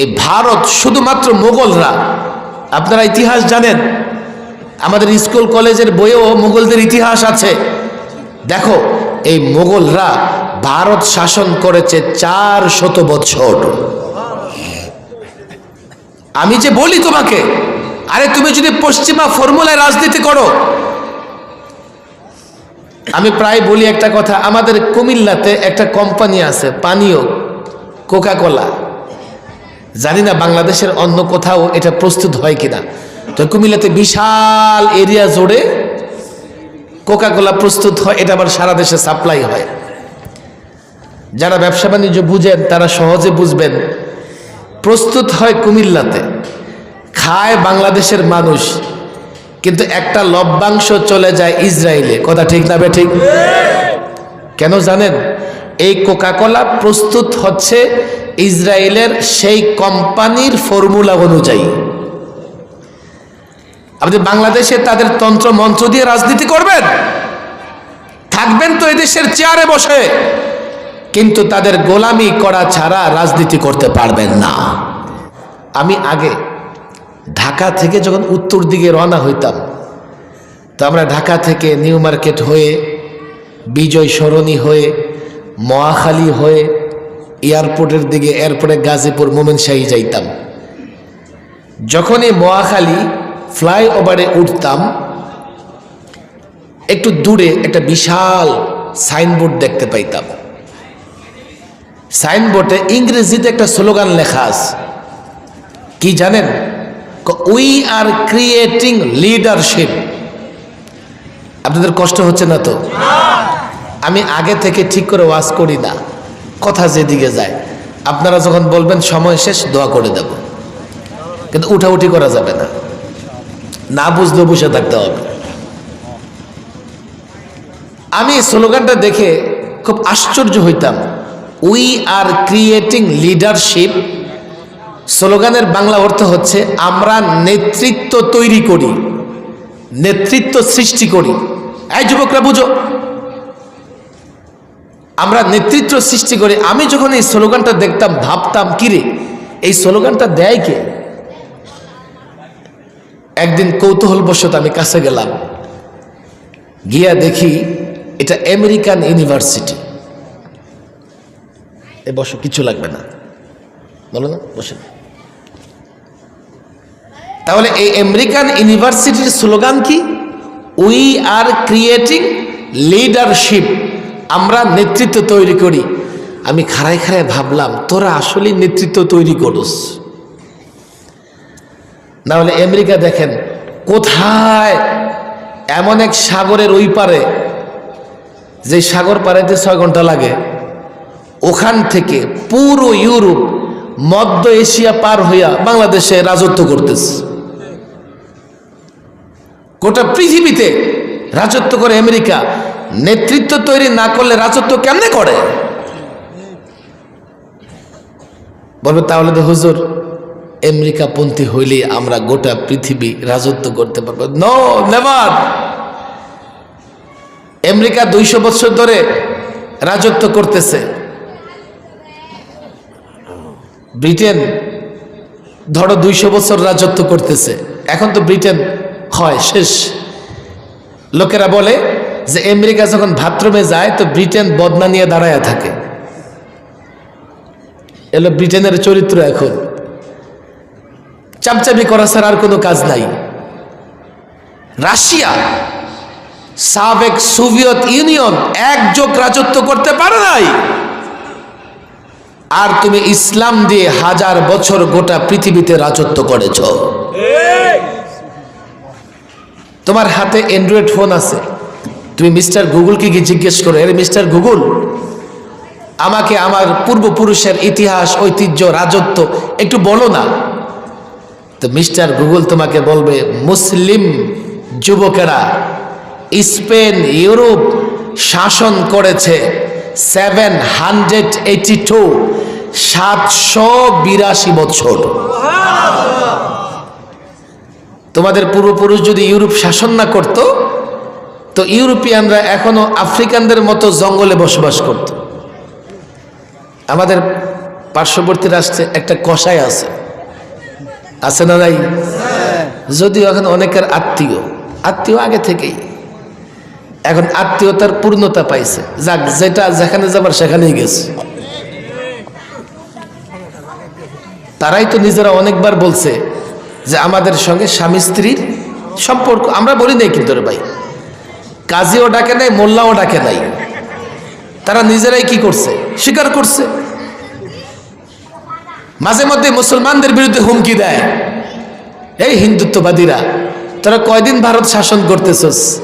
এই ভারত শুধুমাত্র মোগলরা। আপনারা ইতিহাস জানেন, আমাদের স্কুল, কলেজের বইয়েও মোগলদের ইতিহাস আছে। দেখো, এই মোগলরা ভারত শাসন করেছে চার শত বছর। আমি যে বলি তোমাকে, আরে তুমি যদি পশ্চিমা ফর্মুলায় রাজনীতি করো, আমি প্রায় বলি একটা কথা, আমাদের কুমিল্লাতে একটা কোম্পানি আছে, পানীয় কোকা কোলা জানি না বাংলাদেশের অন্য কোথাও এটা প্রস্তুত হয় কিনা। তো কুমিল্লাতে বিশাল এরিয়া জুড়ে কোকা কোলা প্রস্তুত হয় এটা আবার সারা দেশে সাপ্লাই হয়। যারা ব্যবসা বাণিজ্য বুঝেন তারা সহজে বুঝবেন প্রস্তুত হয় কুমিল্লাতে। খায় বাংলাদেশের মানুষ কিন্তু একটা লভ্যাংশ চলে যায় ইসরায়েলে। কথা ঠিক না ঠিক? কেন জানেন? এই কোকাকোলা প্রস্তুত হচ্ছে ইসরায়েলের সেই কোম্পানির ফর্মুলা অনুযায়ী। আপনি বাংলাদেশে তাদের তন্ত্র মন্ত্র দিয়ে রাজনীতি করবেন? থাকবেন তো এদেশের চেয়ারে বসে। কিন্তু তাদের গোলামি করা ছাড়া রাজনীতি করতে পারবেন না। আমি আগে ঢাকা থেকে যখন উত্তর দিকে রওনা হইতাম, তো আমরা ঢাকা থেকে নিউ মার্কেট হয়ে, বিজয় সরণী হয়ে, মহাখালী হয়ে এয়ারপোর্টের দিকে, এয়ারপোর্টে গাজীপুর মোমেনশাহী যাইতাম। যখনই মহাখালী ফ্লাইওভারে উঠতাম, একটু দূরে একটা বিশাল সাইনবোর্ড দেখতে পাইতাম। সাইনবোর্ডে ইংরেজিতে একটা স্লোগান লেখা আছে। কি জানেন? উই আর ক্রিয়েটিং লিডারশিপ আপনাদের কষ্ট হচ্ছে না তো? আমি আগে থেকে ঠিক করে ওয়াজ করি না। কথা যেদিকে যায়, আপনারা যখন বলবেন, সময় শেষ, দোয়া করে দেব। কিন্তু উঠাউঠি করা যাবে না। না বুঝলেও বসে থাকতে হবে। আমি স্লোগানটা দেখে খুব আশ্চর্য হইতাম। উই আর ক্রিয়েটিং লিডারশিপ স্লোগানের বাংলা অর্থ হচ্ছে, আমরা নেতৃত্ব তৈরি করি, নেতৃত্ব সৃষ্টি করি। এই যুবকরা বুঝো আমরা নেতৃত্ব সৃষ্টি করি। আমি যখন এই স্লোগানটা দেখতাম, ভাবতাম, কিরে, এই স্লোগানটা দেয় কে? একদিন কৌতূহলবশত আমি কাছে গেলাম। গিয়া দেখি এটা আমেরিকান ইউনিভার্সিটি। এ বসো, কিছু লাগবে না। বলো না, বসে। তাহলে এই আমেরিকান ইউনিভার্সিটির স্লোগান কি? উই আর ক্রিয়েটিং লিডারশিপ আমরা নেতৃত্ব তৈরি করি। আমি খাড়ায় খাড়ায় ভাবলাম, তোরা আসলে নেতৃত্ব তৈরি করস। না হলে আমেরিকা দেখেন, কোথায় এমন এক সাগরের ওই পারে, যে সাগর পাড়াইতে ছয় ঘণ্টা লাগে, ওখান থেকে পুরো ইউরোপ, মধ্য এশিয়া পার হইয়া বাংলাদেশে রাজত্ব করতেছে। গোটা পৃথিবীতে রাজত্ব করে আমেরিকা নেতৃত্ব তৈরি না করলে রাজত্ব কেমনে করে? বলবে, তাহলে তো হুজুর আমেরিকা পন্থী হইলে আমরা গোটা পৃথিবী রাজত্ব করতে পারব। নো নেভার আমেরিকা দুইশো বছর ধরে রাজত্ব করতেছে। ব্রিটেন, ধরো, দুইশো বছর রাজত্ব করতেছে। এখন তো ব্রিটেন হয়, শেষ। লোকেরা বলে যে আমেরিকা যখন বাথরুমে যায় তো ব্রিটেন বদনা নিয়ে দাঁড়ায় থাকে। এলো ব্রিটেনের চরিত্র এখন। চামচামি করা ছাড়া আর কোনো কাজ নাই। রাশিয়া সাবেক সোভিয়েত ইউনিয়ন একযোগ রাজত্ব করতে পারে নাই। আর তুমি ইসলাম দিয়ে হাজার বছর গোটা পৃথিবীতে রাজত্ব করেছ। তোমার হাতে অ্যান্ড্রয়েড ফোন আছে। তুমি মিস্টার গুগলকে গিয়ে জিজ্ঞেস করো আরে মিস্টার গুগল, আমাকে আমার পূর্বপুরুষের ইতিহাস, ঐতিহ্য, রাজত্ব একটু বলো না? তো মিস্টার গুগল তোমাকে বলবে, মুসলিম যুবকেরা, স্পেন, ইউরোপ শাসন করেছে সেভেন হান্ড্রেড এইটি টু সাতশো বিরাশি বছর। তোমাদের পূর্বপুরুষ যদি ইউরোপ শাসন না করত তো ইউরোপিয়ানরা এখনও আফ্রিকানদের মতো জঙ্গলে বসবাস করত। আমাদের পার্শ্ববর্তী রাষ্ট্রে একটা কষাই আছে। আছে না নাই? যদিও এখন অনেকের আত্মীয়। আত্মীয় আগে থেকেই। এখন আত্মীয়তার পূর্ণতা পাইছে। যাক, যেটা যেখানে যাবার সেখানেই গেছে। তারাই তো নিজেরা অনেকবার বলছে যে আমাদের সঙ্গে স্বামী স্ত্রীর সম্পর্ক। আমরা বলি নাই কিন্তু ভাই। কাজীও ডাকে নাই, মোল্লাও ডাকে নাই। তারা নিজেরাই কি করছে? স্বীকার করছে। মাঝে মধ্যে মুসলমানদের বিরুদ্ধে হুমকি দেয়। এই হিন্দুত্ববাদীরা, তারা কয়দিন ভারত শাসন করতেছস?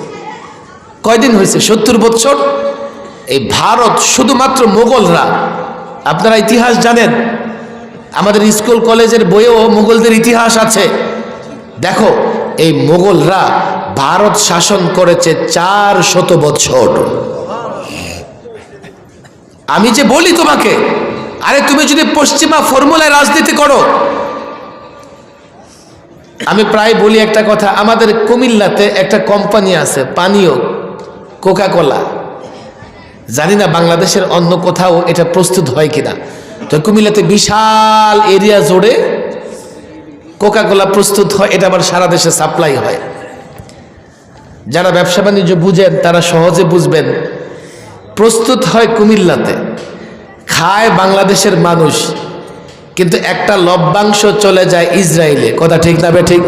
কয়দিন হয়েছে? সত্তর বছর এই ভারত শুধুমাত্র মোগলরা। আপনারা ইতিহাস জানেন, আমাদের স্কুল কলেজের বইয়েও মোগলদের ইতিহাস আছে। দেখো এই মোগলরা ভারত শাসন করেছে চার শত বছর। আমি যে বলি তোমাকে, আরে তুমি যদি পশ্চিমা ফর্মুলায় রাজনীতি করো, আমি প্রায় বলি একটা কথা, আমাদের কুমিল্লাতে একটা কোম্পানি আছে, পানীয় কোকা কোলা জানি না বাংলাদেশের অন্য কোথাও এটা প্রস্তুত হয় কিনা। তো কুমিল্লাতে বিশাল এরিয়া জুড়ে কোকা কোলা প্রস্তুত হয়, এটা আবার সারা দেশে সাপ্লাই হয়। যারা ব্যবসা বাণিজ্য বুঝেন, তারা সহজে বুঝবেন, প্রস্তুত হয় কুমিল্লাতে, খায় বাংলাদেশের মানুষ, কিন্তু একটা লভ্যাংশ চলে যায় ইসরায়েলে। কথা ঠিক না ঠিক?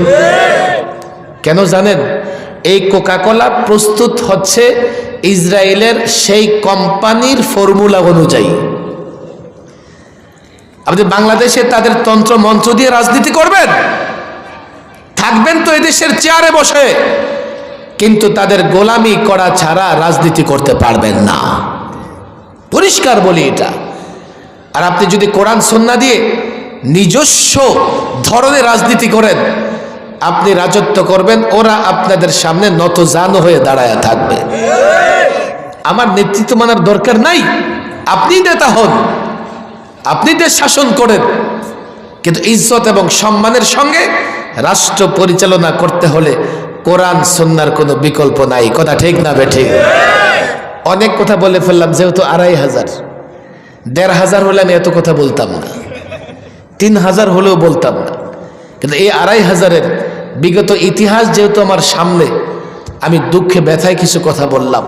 কেন জানেন? এই কোকাকোলা প্রস্তুত হচ্ছে ইসরায়েলের সেই কোম্পানির ফর্মুলা অনুযায়ী। আপনি বাংলাদেশে তাদের তন্ত্র মন্ত্র দিয়ে রাজনীতি করবেন, থাকবেন তো এদেশের চেয়ারে বসে, কিন্তু তাদের গোলামি করা ছাড়া রাজনীতি করতে পারবেন না। পরিষ্কার বলি এটা। আর আপনি যদি কোরআন সন্না দিয়ে নিজস্ব ধরনের রাজনীতি করেন, আপনি রাজত্ব করবেন, ওরা আপনাদের সামনে নত জানো হয়ে দাঁড়ায় থাকবে। আমার নেতৃত্ব মানার দরকার নাই। আপনি নেতা হন। আপনি দেশ শাসন করেন, কিন্তু ইজ্জত এবং সম্মানের সঙ্গে রাষ্ট্র পরিচালনা করতে হলে কোরআন সন্ন্যার কোনো বিকল্প নাই। কথা ঠিক না বে ঠিক? অনেক কথা বলে ফেললাম, যেহেতু আড়াই হাজার। দেড় হাজার হলে আমি এত কথা বলতাম না। তিন হাজার হলেও বলতাম না। কিন্তু এই আড়াই হাজারের বিগত ইতিহাস যেহেতু আমার সামনে, আমি দুঃখে, ব্যথায় কিছু কথা বললাম।